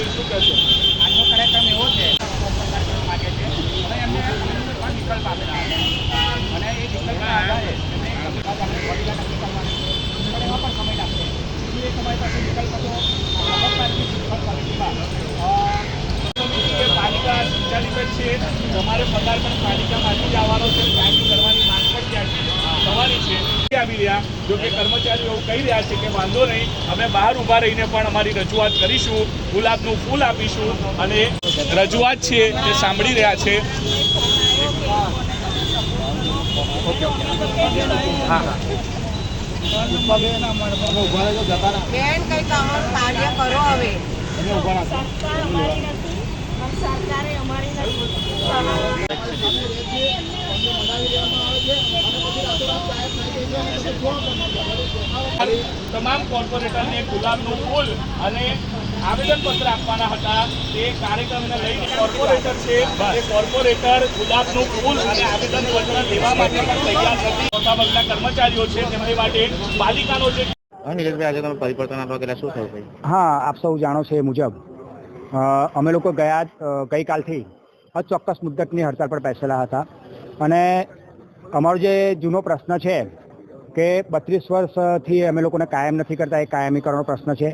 છે કાર્યક્રમ એવો છે કરવા છે પણ વિકલ્પ આપેલા અને એ વિકલ્પના આધારે પણ એમાં પણ સમય લાગશે બીજું એક અમારી વિકલ્પ હતો નગરપાલિકા શિક્ષણ અ, પાલિકા છે તમારે પગાર પણ પાલિકામાંથી જ આવવાનો છે. કાયમી કરવાની માંગ પણ ત્યાંથી થવાની છે. આવી રહ્યા જો કે કર્મચારીઓ એવું કહી રહ્યા છે કે વાંધો નહીં અમે બહાર ઊભા રહીને પણ અમારી રજૂઆત કરીશું ગુલાબનું ફૂલ આપીશું અને રજૂઆત છે તે સાંભળી રહ્યા છે. બેન કંઈક અમારું કાર્ય કરો હવે. સરકાર અમારી નથી અને સરકારે અમારી નથી તમામ કોર્પોરેટરને ગુલાબનું ફૂલ અને આવેદનપત્ર આપવાના હતા. તે કાર્યક્રમને લઈને કોર્પોરેટર છે. એ કોર્પોરેટર ગુલાબનું ફૂલ અને આવેદનપત્ર લેવા માટે પણ તૈયાર નથી. મોટાભાગના કર્મચારીઓ છે તેમની માટે પાલિકાનો જે હા આજે તમે પરિવર્તન આપવા શું થયું ભાઈ? હા આપ સૌ જાણો છો એ મુજબ. અમે લોકો ગયા ગઈકાલથી અચોક્કસ મુદ્દતની હડતાળ પર બેસેલા હતા. અને અમારો જે જૂનો પ્રશ્ન છે કે બત્રીસ વર્ષથી અમે લોકોને કાયમ નથી કરતા, એ કાયમીકરણનો પ્રશ્ન છે.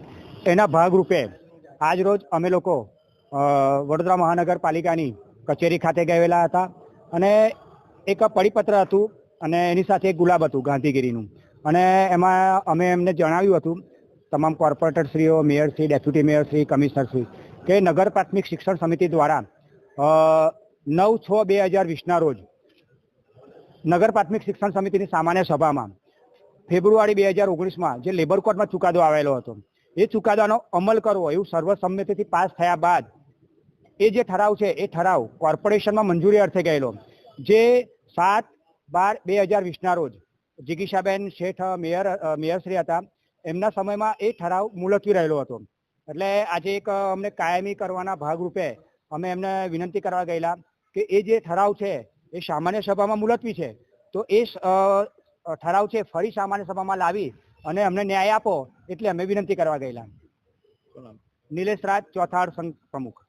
એના ભાગરૂપે આજ રોજ અમે લોકો વડોદરા મહાનગરપાલિકાની કચેરી ખાતે ગયેલા હતા અને એક પરિપત્ર હતું અને એની સાથે એક ગુલાબ હતું ગાંધીગીરીનું. અને એમાં અમે એમને જણાવ્યું હતું, તમામ કોર્પોરેટરશ્રીઓ મેયરશ્રી ડેપ્યુટી મેયરશ્રી કમિશનરશ્રી કે નગર પ્રાથમિક શિક્ષણ સમિતિ દ્વારા નવ છ બે હજાર વીસના રોજ નગર પ્રાથમિક શિક્ષણ સમિતિની સામાન્ય સભામાં ફેબ્રુઆરી બે હજાર ઓગણીસમાં જે લેબર કોર્ટમાં ચુકાદો આવેલો હતો. એ ચુકાદાનો અમલ કરવો એવું સર્વસંમતિથી પાસ થયા બાદ એ જે ઠરાવ છે, એ ઠરાવ કોર્પોરેશનમાં મંજૂરી અર્થે ગયેલો. જે સાત બાર બે હજાર વીસના રોજ જિગીશાબેન શેઠ, મેયર મેયરશ્રી હતા. એમના સમયમાં એ ઠરાવ મુલતવી રહેલો હતો. એટલે આજે એક અમને કાયમી કરવાના ભાગરૂપે અમે એમને વિનંતી કરવા ગયેલા કે એ જે ઠરાવ છે, એ સામાન્ય સભામાં મુલતવી છે. તો એ ઠરાવ છે ફરી સામાન્ય સભામાં લાવી અને અમને ન્યાય આપો એટલે અમે વિનંતી કરવા ગયેલા. નિલેશ રાજ ચોથાડ સંઘ પ્રમુખ.